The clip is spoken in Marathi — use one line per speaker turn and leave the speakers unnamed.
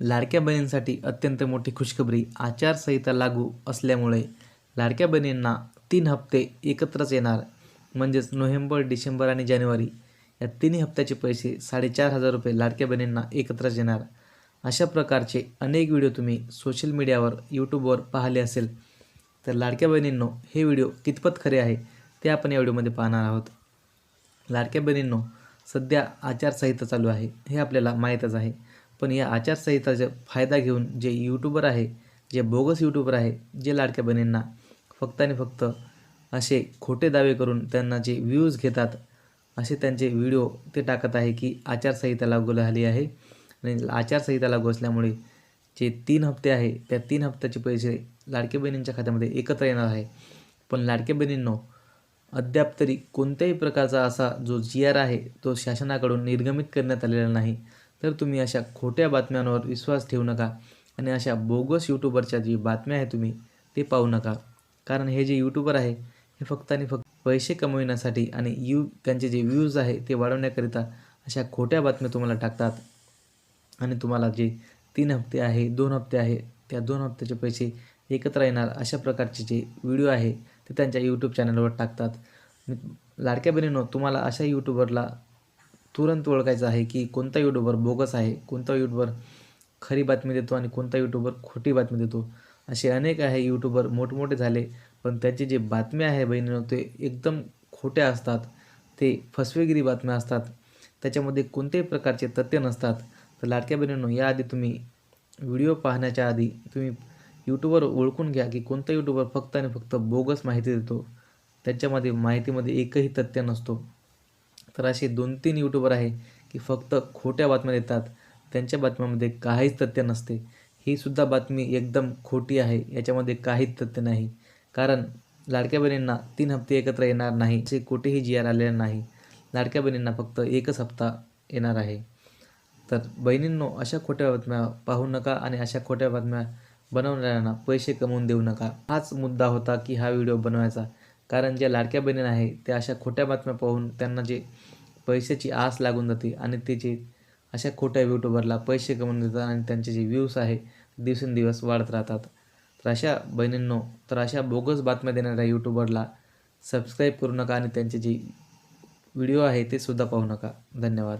लाडक्या बहिणींसाठी अत्यंत मोठी खुशखबरी आचारसंहिता लागू असल्यामुळे लाडक्या बहिणींना तीन हप्ते एकत्रच येणार. म्हणजेच नोव्हेंबर डिसेंबर आणि जानेवारी या तिन्ही हप्त्याचे पैसे साडेचार हजार रुपये लाडक्या बहिणींना एकत्रच येणार. अशा प्रकारचे अनेक व्हिडिओ तुम्ही सोशल मीडियावर यूट्यूबवर पाहिले असेल तर लाडक्या बहिणींनो हे व्हिडिओ कितपत खरे आहे ते आपण या व्हिडिओमध्ये पाहणार आहोत. लाडक्या बहिणींनो सध्या आचारसंहिता चालू आहे हे आपल्याला माहीतच आहे. पण या आचारसंहिताचा फायदा घेऊन जे यूट्यूबर आहे जे बोगस यूट्यूबर आहे जे लाडक्या बहिणींना फक्त आणि फक्त असे खोटे दावे करून त्यांना जे व्ह्यूज घेतात असे त्यांचे व्हिडिओ ते टाकत आहे की आचारसंहिता लागू झाली आहे. आणि आचारसंहिता लागू असल्यामुळे जे तीन हप्ते आहे त्या तीन हप्त्याचे पैसे लाडक्या बहिणींच्या खात्यामध्ये एकत्र येणार आहे. पण लाडक्या बहिणींनो अद्याप तरी कोणत्याही प्रकारचा असा जो जी आर आहे तो शासनाकडून निर्गमित करण्यात आलेला नाही. तर तुम्ही अशा खोट्या बातम्यांवर विश्वास ठेवू नका आणि अशा बोगस यूट्यूबरच्या जी बातम्या आहे तुम्ही ते पाहू नका. कारण हे जे यूट्यूबर आहे हे फक्त आणि फक्त पैसे कमविण्यासाठी आणि यू त्यांचे जे व्ह्यूज आहे ते वाढवण्याकरिता अशा खोट्या बातम्या तुम्हाला टाकतात. आणि तुम्हाला जे तीन हप्ते आहे दोन हप्ते आहे त्या दोन हप्त्याचे पैसे एकत्र येणार अशा प्रकारचे जे व्हिडिओ आहे ते त्यांच्या यूट्यूब चॅनलवर टाकतात. लाडक्या बहिणीनो तुम्हाला अशा यूट्यूबरला तुरंत ओळखायचं आहे की कोणता यूट्यूबर बोगस आहे कोणता यूट्यूबर खरी बातमी देतो आणि कोणता यूट्यूबर खोटी बातमी देतो. असे अनेक आहे यूट्यूबर मोठमोठे झाले पण त्याचे जे बातम्या आहे बहिणीनं ते एकदम खोट्या असतात. ते फसवेगिरी बातम्या असतात. त्याच्यामध्ये कोणत्याही प्रकारचे तथ्य नसतात. तर लाडक्या बहिणींनो याआधी तुम्ही व्हिडिओ पाहण्याच्या आधी तुम्ही यूट्यूबवर ओळखून घ्या की कोणता यूट्यूबर फक्त आणि फक्त बोगस माहिती देतो. त्याच्यामध्ये माहितीमध्ये एकही तथ्य नसतो. तर असे दोन तीन यूट्यूबर आहे की फक्त खोट्या बातम्या देतात. त्यांच्या बातम्यामध्ये काहीच तथ्य नसते. ही सुद्धा बातमी एकदम खोटी आहे. याच्यामध्ये काहीच तथ्य नाही. कारण लाडक्या बहिणींना तीन हप्ते एकत्र येणार नाही. असे कुठेही जी आर आलेले नाही. लाडक्या बहिणींना फक्त एकच हप्ता येणार आहे. तर बहिणींनो अशा खोट्या बातम्या पाहू नका आणि अशा खोट्या बातम्या बनवणाऱ्यांना पैसे कमवून देऊ नका. हाच मुद्दा होता की हा व्हिडिओ बनवायचा. कारण ज्या लाडक्या बहिणी आहे त्या अशा खोट्या बातम्या पाहून त्यांना जे पैशाची आस लागून जाते आणि ते जे अशा खोट्या यूट्यूबरला पैसे कमवून देतात आणि त्यांचे जे व्ह्यूज आहे दिवसेंदिवस वाढत राहतात. तर अशा बहिणींनो तर अशा बोगस बातम्या देणाऱ्या यूट्यूबरला सबस्क्राईब करू नका आणि त्यांचे जे व्हिडिओ आहे ते सुद्धा पाहू नका. धन्यवाद.